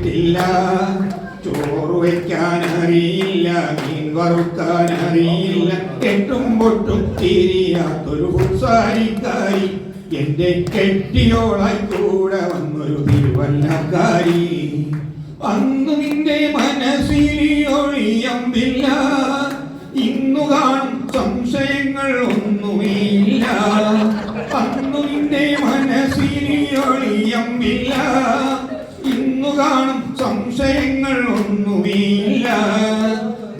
കഴിച്ചിട്ടില്ല ചോറ് വയ്ക്കാൻ അറിയില്ല മീൻ വറുക്കാൻ അറിയില്ല കെട്ടും പൊട്ടും തിരിയാത്തൊരു ഉത്സാഹിക്കാരി എന്റെ കെട്ടിയോളായി കൂടെ വന്നൊരു തിരുവല്ലക്കാരി. അന്നു നിന്റെ മനസ്സിൽ ഒഴിയമ്പില്ല. ഇന്നു കാണും സംശയങ്ങൾ ഒന്നുമില്ല. അന്നു നിന്റെ ഇന്നു കാണും സംശയങ്ങൾ ഒന്നുമില്ല.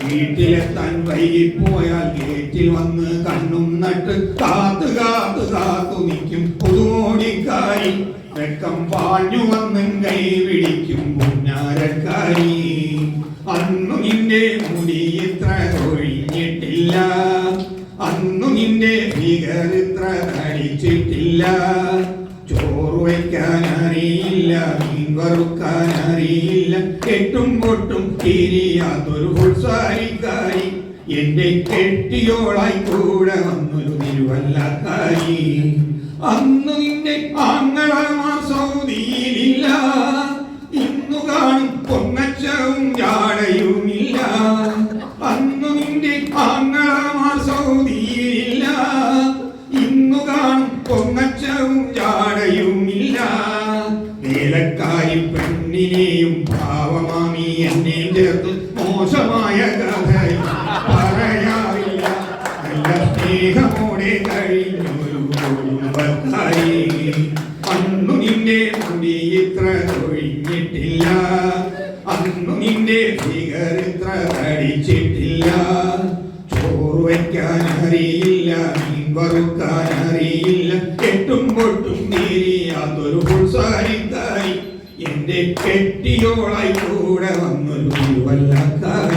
വീട്ടിലെത്താൻ വൈകിപ്പോയാൽ ഗേറ്റിൽ വന്ന് കണ്ണും നട്ട് കാത്തു കാത്തു കാത്തു നിൽക്കും പുതുമോടിക്കാരി. വെക്കം പാഞ്ഞു വന്നും കൈ പിടിക്കും പുന്നാരക്കാരി. അന്നു നിന്റെ മുടി ഇത്ര ഒഴിഞ്ഞിട്ടില്ല അന്നു നിന്റെ ഭീകർ ഇത്ര ധരിച്ചിട്ടില്ല ചോറ് വയ്ക്കാൻ അറിയില്ല. മീൻ വറുക്കാൻ അറിയില്ല കെട്ടും പൊട്ടും തിരിയാത്തൊരു ഫുൾസാരിക്കാരി എന്റെ കെട്ടിയോളായി കൂടെ വന്നൊരു തിരുവല്ലക്കാരി അന്ന് നിന്റെ ആങ്ങളമാർ വേലക്കാരി പെണ്ണിനെയും ഭാവമാമി എന്നെയും ചേർത്ത് മോശമായ കഥയിൽ പറയാറില്ല. നല്ല സ്നേഹമോടെ കഴിഞ്ഞൊരു അന്നു നിന്റെ മുടി ഇത്ര ഒഴിഞ്ഞിട്ടില്ല അന്നു നിന്റെ ഫിഗർ ഇത്ര തടിച്ചിട്ടില്ല. ചോറ് വയ്ക്കാൻ അറിയില്ല മീൻ വറുക്കാൻ അറിയില്ല. എന്റെ കെട്ടിയോളായി കൂടെ വന്നൊരു വല്ലക്കാരി